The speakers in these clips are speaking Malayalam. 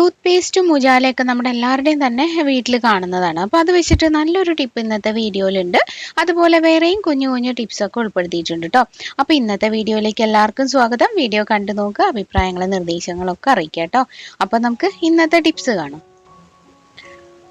ടൂത്ത് പേസ്റ്റും മുജാലയൊക്കെ നമ്മുടെ എല്ലാവരുടെയും തന്നെ വീട്ടിൽ കാണുന്നതാണ്. അപ്പോൾ അത് വെച്ചിട്ട് നല്ലൊരു ടിപ്പ് ഇന്നത്തെ വീഡിയോയിലുണ്ട്. അതുപോലെ വേറെയും കുഞ്ഞു കുഞ്ഞു ടിപ്സൊക്കെ ഉൾപ്പെടുത്തിയിട്ടുണ്ട് കേട്ടോ അപ്പോൾ ഇന്നത്തെ വീഡിയോയിലേക്ക് എല്ലാവർക്കും സ്വാഗതം. വീഡിയോ കണ്ടു നോക്കുക അഭിപ്രായങ്ങളും നിർദ്ദേശങ്ങളൊക്കെ അറിയിക്കാം കേട്ടോ അപ്പോൾ നമുക്ക് ഇന്നത്തെ ടിപ്സ് കാണാം.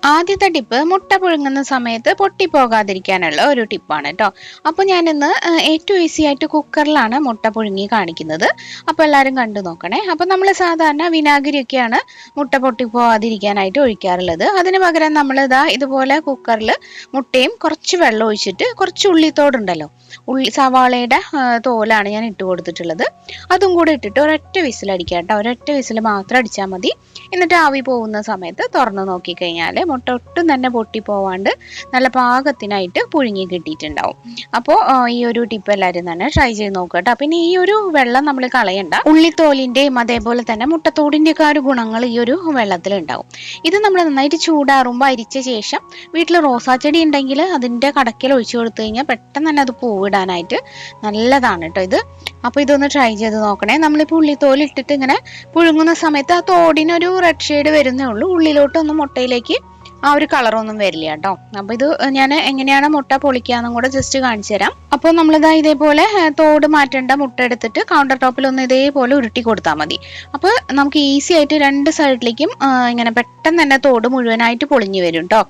ആദ്യത്തെ ടിപ്പ് മുട്ട പുഴുങ്ങുന്ന സമയത്ത് പൊട്ടിപ്പോകാതിരിക്കാനുള്ള ഒരു ടിപ്പാണ് കേട്ടോ അപ്പോൾ ഞാനിന്ന് ഏറ്റവും ഈസി ആയിട്ട് കുക്കറിലാണ് മുട്ട പുഴുങ്ങി കാണിക്കുന്നത്. അപ്പോൾ എല്ലാവരും കണ്ടു നോക്കണേ. അപ്പോൾ നമ്മൾ സാധാരണ വിനാഗിരിയൊക്കെയാണ് മുട്ട പൊട്ടിപ്പോകാതിരിക്കാനായിട്ട് ഒഴിക്കാറുള്ളത്. അതിന് പകരം നമ്മൾ ഇതാ ഇതുപോലെ കുക്കറിൽ മുട്ടയും കുറച്ച് വെള്ളം ഒഴിച്ചിട്ട് കുറച്ച് ഉള്ളിത്തോടുണ്ടല്ലോ ഉള്ളി സവാളയുടെ തോലാണ് ഞാൻ ഇട്ട് കൊടുത്തിട്ടുള്ളത്. അതും കൂടെ ഇട്ടിട്ട് ഒരൊറ്റ വിസിലടിക്കാം കേട്ടോ ഒരൊറ്റ വിസിൽ മാത്രം അടിച്ചാൽ മതി. എന്നിട്ട് ആവി പോകുന്ന സമയത്ത് തുറന്ന് നോക്കിക്കഴിഞ്ഞാൽ മുട്ട ഒട്ടും തന്നെ പൊട്ടി പോവാണ്ട് നല്ല പാകത്തിനായിട്ട് പുഴുങ്ങി കിട്ടിയിട്ടുണ്ടാവും. അപ്പോൾ ഈ ഒരു ടിപ്പ് എല്ലാവരും തന്നെ ട്രൈ ചെയ്ത് നോക്കുക കേട്ടോ. പിന്നെ ഈ ഒരു വെള്ളം നമ്മൾ കളയണ്ട. ഉള്ളിത്തോലിന്റെയും അതേപോലെ തന്നെ മുട്ടത്തോടിന്റെ ഒക്കെ ആ ഒരു ഗുണങ്ങൾ ഈ ഒരു വെള്ളത്തിൽ ഉണ്ടാവും ഇത് നമ്മൾ നന്നായിട്ട് ചൂടാറുമ്പോൾ അരിച്ച ശേഷം വീട്ടിൽ റോസാച്ചെടി ഉണ്ടെങ്കിൽ അതിന്റെ കടക്കിൽ ഒഴിച്ചു കൊടുത്തു കഴിഞ്ഞാൽ പെട്ടെന്ന് തന്നെ അത് പൂവിടാനായിട്ട് നല്ലതാണ് കേട്ടോ ഇത്. അപ്പോൾ ഇതൊന്ന് ട്രൈ ചെയ്ത് നോക്കണേ. നമ്മളിപ്പോൾ ഉള്ളിത്തോൽ ഇട്ടിട്ട് ഇങ്ങനെ പുഴുങ്ങുന്ന സമയത്ത് ആ തോടിനൊരു റെഡ് ഷെയ്ഡ് വരുന്നേ ഉള്ളൂ. ഉള്ളിലോട്ടൊന്നും മുട്ടയിലേക്ക് ആ ഒരു കളറൊന്നും വരില്ല കേട്ടോ. അപ്പോൾ ഇത് ഞാൻ എങ്ങനെയാണ് മുട്ട പൊളിക്കാന്നും കൂടെ ജസ്റ്റ് കാണിച്ചു തരാം. അപ്പോൾ നമ്മളിതാ ഇതേപോലെ തോട് മാറ്റേണ്ട മുട്ട എടുത്തിട്ട് കൗണ്ടർ ടോപ്പിൽ ഒന്ന് ഇതേപോലെ ഉരുട്ടി കൊടുത്താൽ മതി. അപ്പോൾ നമുക്ക് ഈസി ആയിട്ട് രണ്ട് സൈഡിലേക്കും ഇങ്ങനെ പെട്ടെന്ന് തന്നെ തോട് മുഴുവനായിട്ട് പൊളിഞ്ഞു വരും കേട്ടോ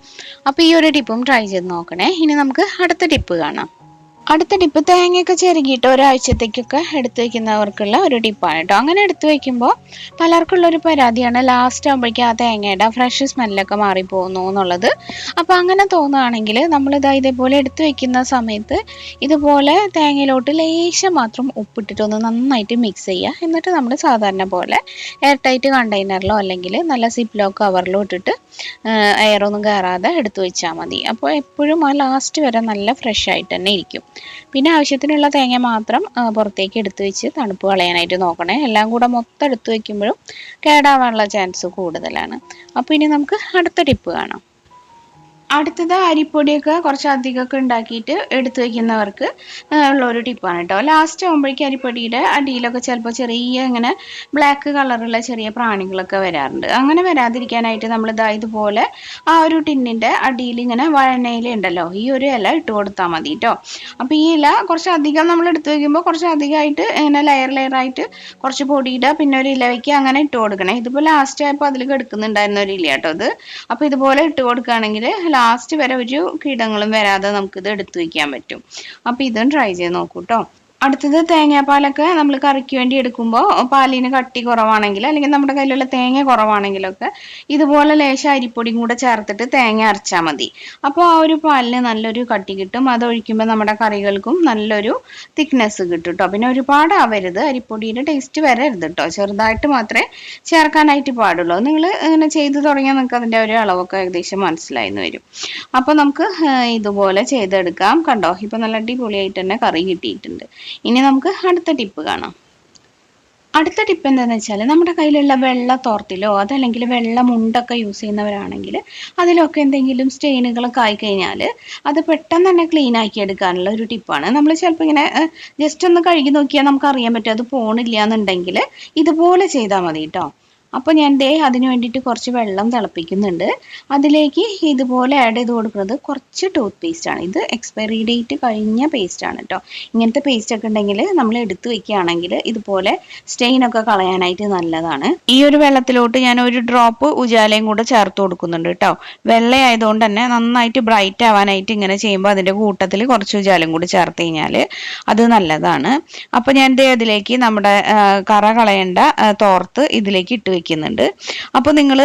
അപ്പോൾ ഈ ഒരു ടിപ്പും ട്രൈ ചെയ്ത് നോക്കണേ. ഇനി നമുക്ക് അടുത്ത ടിപ്പ് കാണാം. അടുത്ത ടിപ്പ് തേങ്ങയൊക്കെ ചെറുകിയിട്ട് ഒരാഴ്ചത്തേക്കൊക്കെ എടുത്തു വെക്കുന്നവർക്കുള്ള ഒരു ടിപ്പാണ് കേട്ടോ. അങ്ങനെ എടുത്തു വെക്കുമ്പോൾ പലർക്കുള്ള ഒരു പരാതിയാണ് ലാസ്റ്റ് ആകുമ്പോഴേക്കും ആ തേങ്ങയുടെ ഫ്രഷ് സ്മെല്ലൊക്കെ മാറിപ്പോകുന്നു എന്നുള്ളത്. അപ്പോൾ അങ്ങനെ തോന്നുകയാണെങ്കിൽ നമ്മളിതാ ഇതേപോലെ എടുത്തു വെക്കുന്ന സമയത്ത് ഇതുപോലെ തേങ്ങയിലോട്ട് ലേശം മാത്രം ഉപ്പിട്ടിട്ടൊന്ന് നന്നായിട്ട് മിക്സ് ചെയ്യുക. എന്നിട്ട് നമ്മൾ സാധാരണ പോലെ എയർ ടൈറ്റ് കണ്ടെയ്നറിലോ അല്ലെങ്കിൽ നല്ല സിപ്ലോ കവറിലോ ഇട്ടിട്ട് എയറൊന്നും കയറാതെ എടുത്തു വെച്ചാൽ മതി. അപ്പോൾ എപ്പോഴും ആ ലാസ്റ്റ് വരെ നല്ല ഫ്രഷ് ആയിട്ട് തന്നെ ഇരിക്കും. പിന്നെ ആവശ്യത്തിനുള്ള തേങ്ങ മാത്രം പുറത്തേക്ക് എടുത്തു വെച്ച് തണുപ്പ് കളയാനായിട്ട് നോക്കണേ. എല്ലാം കൂടെ മൊത്തം എടുത്തു വെക്കുമ്പോഴും കേടാവാനുള്ള ചാൻസ് കൂടുതലാണ്. അപ്പോൾ ഇനി നമുക്ക് അടുത്ത ടിപ്പ് കാണാം. അടുത്തത് അരിപ്പൊടിയൊക്കെ കുറച്ച് അധികമൊക്കെ ഉണ്ടാക്കിയിട്ട് എടുത്തു വയ്ക്കുന്നവർക്ക് ഉള്ള ഒരു ടിപ്പാണ് കേട്ടോ ലാസ്റ്റ് ആകുമ്പോഴേക്കും അരിപ്പൊടിയുടെ അടിയിലൊക്കെ ചിലപ്പോൾ ചെറിയ ഇങ്ങനെ ബ്ലാക്ക് കളറുള്ള ചെറിയ പ്രാണികളൊക്കെ വരാറുണ്ട്. അങ്ങനെ വരാതിരിക്കാനായിട്ട് നമ്മൾ ഇതാ ഇതുപോലെ ആ ഒരു ടിന്നിന്റെ അടിയിൽ ഇങ്ങനെ വഴണയില ഉണ്ടല്ലോ ഈ ഒരു ഇല ഇട്ട് കൊടുത്താൽ മതി കേട്ടോ അപ്പോൾ ഈ ഇല കുറച്ച് അധികം നമ്മൾ എടുത്തു വയ്ക്കുമ്പോൾ കുറച്ച് അധികമായിട്ട് ഇങ്ങനെ ലെയർ ആയിട്ട് കുറച്ച് പൊടിയിടുക പിന്നെ ഒരു ഇല വയ്ക്കുക അങ്ങനെ ഇട്ട് കൊടുക്കണേ. ഇതിപ്പോൾ ലാസ്റ്റ് ആയപ്പോൾ അതിൽ കെടുക്കുന്നുണ്ടായിരുന്ന ഒരു ഇല കേട്ടോ അത് അപ്പോൾ ഇതുപോലെ ഇട്ട് കൊടുക്കുകയാണെങ്കിൽ ലാസ്റ്റ് വരെ ഒരു കീടങ്ങളും വരാതെ നമുക്കിത് എടുത്തു വെക്കാൻ പറ്റും. അപ്പോൾ ഇതും ട്രൈ ചെയ്ത് നോക്കൂ കേട്ടോ അടുത്തത് തേങ്ങാപ്പാലൊക്കെ നമ്മൾ കറിക്ക് വേണ്ടി എടുക്കുമ്പോൾ പാലിന് കട്ടി കുറവാണെങ്കിൽ അല്ലെങ്കിൽ നമ്മുടെ കയ്യിലുള്ള തേങ്ങ കുറവാണെങ്കിലൊക്കെ ഇതുപോലെ ലേശം അരിപ്പൊടിയും കൂടെ ചേർത്തിട്ട് തേങ്ങ അരച്ചാൽ മതി. അപ്പോൾ ആ ഒരു പാലിന് നല്ലൊരു കട്ടി കിട്ടും. അതൊഴിക്കുമ്പോൾ നമ്മുടെ കറികൾക്കും നല്ലൊരു തിക്നെസ് കിട്ടും കേട്ടോ പിന്നെ ഒരുപാട് ആവരുത്. അരിപ്പൊടിയുടെ ടേസ്റ്റ് വരരുത് കേട്ടോ ചെറുതായിട്ട് മാത്രമേ ചേർക്കാനായിട്ട് പാടുള്ളൂ. നിങ്ങൾ ഇങ്ങനെ ചെയ്തു തുടങ്ങിയാൽ നിങ്ങൾക്ക് അതിന്റെ ഒരു അളവൊക്കെ ഏകദേശം മനസ്സിലായിന്ന് വരും. അപ്പോൾ നമുക്ക് ഇതുപോലെ ചെയ്തെടുക്കാം. കണ്ടോ? ഇപ്പോൾ നല്ല അടിപൊളിയായിട്ട് തന്നെ കറി കിട്ടിയിട്ടുണ്ട്. ഇനി നമുക്ക് അടുത്ത ടിപ്പ് കാണാം. അടുത്ത ടിപ്പ് എന്താണെന്ന് വെച്ചാൽ നമ്മുടെ കയ്യിലുള്ള വെള്ള തോർത്തിലോ അതല്ലെങ്കിൽ വെള്ള മുണ്ടൊക്കെ യൂസ് ചെയ്യുന്നവരാണെങ്കിൽ അതിലൊക്കെ എന്തെങ്കിലും സ്റ്റെയിനുകളൊക്കെ ആയിക്കഴിഞ്ഞാൽ അത് പെട്ടെന്ന് തന്നെ ക്ലീൻ ആക്കി എടുക്കാനുള്ള ഒരു ടിപ്പാണ് നമ്മൾ ചിലപ്പോൾ ഇങ്ങനെ ജസ്റ്റ് ഒന്ന് കഴുകി നോക്കിയാൽ നമുക്ക് അറിയാൻ പറ്റും. അത് പോണില്ല എന്നുണ്ടെങ്കിൽ ഇതുപോലെ ചെയ്താൽ മതി കേട്ടോ അപ്പോൾ ഞാൻ ദേ അതിന് വേണ്ടിയിട്ട് കുറച്ച് വെള്ളം തിളപ്പിക്കുന്നുണ്ട്. അതിലേക്ക് ഇതുപോലെ ആഡ് ചെയ്ത് കൊടുക്കുന്നത് കുറച്ച് ടൂത്ത് പേസ്റ്റ് ആണ്. ഇത് എക്സ്പയറി ഡേറ്റ് കഴിഞ്ഞ പേസ്റ്റ് ആണ് കേട്ടോ ഇങ്ങനത്തെ പേസ്റ്റ് ഒക്കെ ഉണ്ടെങ്കിൽ നമ്മൾ എടുത്ത് വെക്കുകയാണെങ്കിൽ ഇതുപോലെ സ്റ്റെയിൻ ഒക്കെ കളയാനായിട്ട് നല്ലതാണ്. ഈ ഒരു വെള്ളത്തിലോട്ട് ഞാൻ ഒരു ഡ്രോപ്പ് ഉജാലയും കൂടെ ചേർത്ത് കൊടുക്കുന്നുണ്ട് കേട്ടോ വെള്ളയായതുകൊണ്ട് തന്നെ നന്നായിട്ട് ബ്രൈറ്റ് ആവാനായിട്ട് ഇങ്ങനെ ചെയ്യുമ്പോൾ അതിന്റെ കൂട്ടത്തിൽ കുറച്ച് ഉജാലയും കൂടി ചേർത്ത് കഴിഞ്ഞാൽ അത് നല്ലതാണ്. അപ്പോൾ ഞാൻ ദേ അതിലേക്ക് നമ്മുടെ കറ കളയേണ്ട തോർത്ത് ഇതിലേക്ക് ഇട്ട് വെക്കുന്നുണ്ട്. അപ്പോൾ നിങ്ങൾ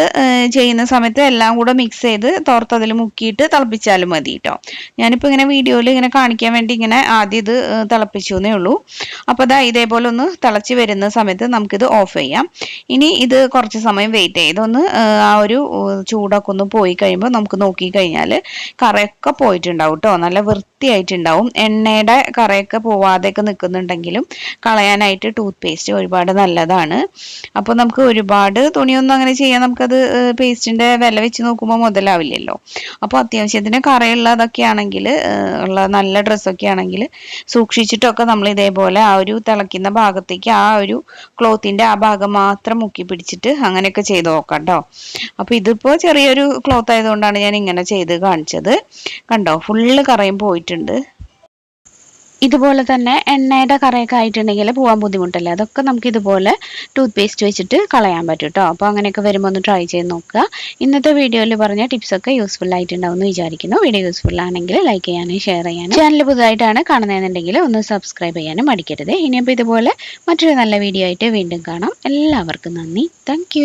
ചെയ്യുന്ന സമയത്ത് എല്ലാം കൂടെ മിക്സ് ചെയ്ത് തോർത്ത് അതിൽ മുക്കിയിട്ട് തിളപ്പിച്ചാലും മതി കേട്ടോ ഞാനിപ്പോൾ ഇങ്ങനെ വീഡിയോയിൽ ഇങ്ങനെ കാണിക്കാൻ വേണ്ടി ഇങ്ങനെ ആദ്യം ഇത് തിളപ്പിച്ചു എന്നേ ഉള്ളൂ. അപ്പോൾ അതാ ഇതേപോലെ ഒന്ന് തിളച്ച് വരുന്ന സമയത്ത് നമുക്കിത് ഓഫ് ചെയ്യാം. ഇനി ഇത് കുറച്ച് സമയം വെയിറ്റ് ചെയ്ത് ഒന്ന് ആ, ഒരു ചൂടൊക്കെ ഒന്ന് പോയി കഴിയുമ്പോൾ നമുക്ക് നോക്കി കഴിഞ്ഞാൽ കറയൊക്കെ പോയിട്ടുണ്ടാവും കേട്ടോ നല്ല വൃത്തി വൃത്തിയായിട്ടുണ്ടാവും. എണ്ണയുടെ കറയൊക്കെ പോവാതെയൊക്കെ നിൽക്കുന്നുണ്ടെങ്കിലും കളയാനായിട്ട് ടൂത്ത് പേസ്റ്റ് ഒരുപാട് നല്ലതാണ്. അപ്പോൾ നമുക്ക് ഒരുപാട് തുണിയൊന്നും അങ്ങനെ ചെയ്യാൻ നമുക്കത് പേസ്റ്റിന്റെ വില വെച്ച് നോക്കുമ്പോൾ മുതലാവില്ലല്ലോ. അപ്പോൾ അത്യാവശ്യത്തിന് കറയുള്ളതൊക്കെ ആണെങ്കിൽ ഉള്ള നല്ല ഡ്രസ്സൊക്കെ ആണെങ്കിൽ സൂക്ഷിച്ചിട്ടൊക്കെ നമ്മൾ ഇതേപോലെ ആ ഒരു തിളയ്ക്കുന്ന ഭാഗത്തേക്ക് ആ ഒരു ക്ലോത്തിന്റെ ആ ഭാഗം മാത്രം മുക്കി പിടിച്ചിട്ട് അങ്ങനെയൊക്കെ ചെയ്ത് നോക്കാം കേട്ടോ. അപ്പോൾ ഇതിപ്പോൾ ചെറിയൊരു ക്ലോത്ത് ആയതുകൊണ്ടാണ് ഞാൻ ഇങ്ങനെ ചെയ്ത് കാണിച്ചത്. കണ്ടോ? ഫുള്ള് കറയും പോയിട്ടുണ്ട്. ഇതുപോലെ തന്നെ എണ്ണയുടെ കറയൊക്കെ ആയിട്ടുണ്ടെങ്കിൽ പോകാൻ ബുദ്ധിമുട്ടല്ലേ? അതൊക്കെ നമുക്ക് ഇതുപോലെ ടൂത്ത് പേസ്റ്റ് വെച്ചിട്ട് കളയാൻ പറ്റും കേട്ടോ അപ്പോൾ അങ്ങനെയൊക്കെ വരുമ്പോൾ ഒന്ന് ട്രൈ ചെയ്ത് നോക്കുക. ഇന്നത്തെ വീഡിയോയിൽ പറഞ്ഞ ടിപ്സൊക്കെ യൂസ്ഫുൾ ആയിട്ടുണ്ടാവും എന്ന് വിചാരിക്കുന്നു. വീഡിയോ യൂസ്ഫുൾ ആണെങ്കിൽ ലൈക്ക് ചെയ്യാനും ഷെയർ ചെയ്യാനും. ചാനൽ പുതുതായിട്ടാണ് കാണുന്നതെന്നുണ്ടെങ്കിൽ ഒന്ന് സബ്സ്ക്രൈബ് ചെയ്യാനും മടിക്കരുത്. ഇനിയിപ്പോൾ ഇതുപോലെ മറ്റൊരു നല്ല വീഡിയോ ആയിട്ട് വീണ്ടും കാണാം. എല്ലാവർക്കും നന്ദി. താങ്ക്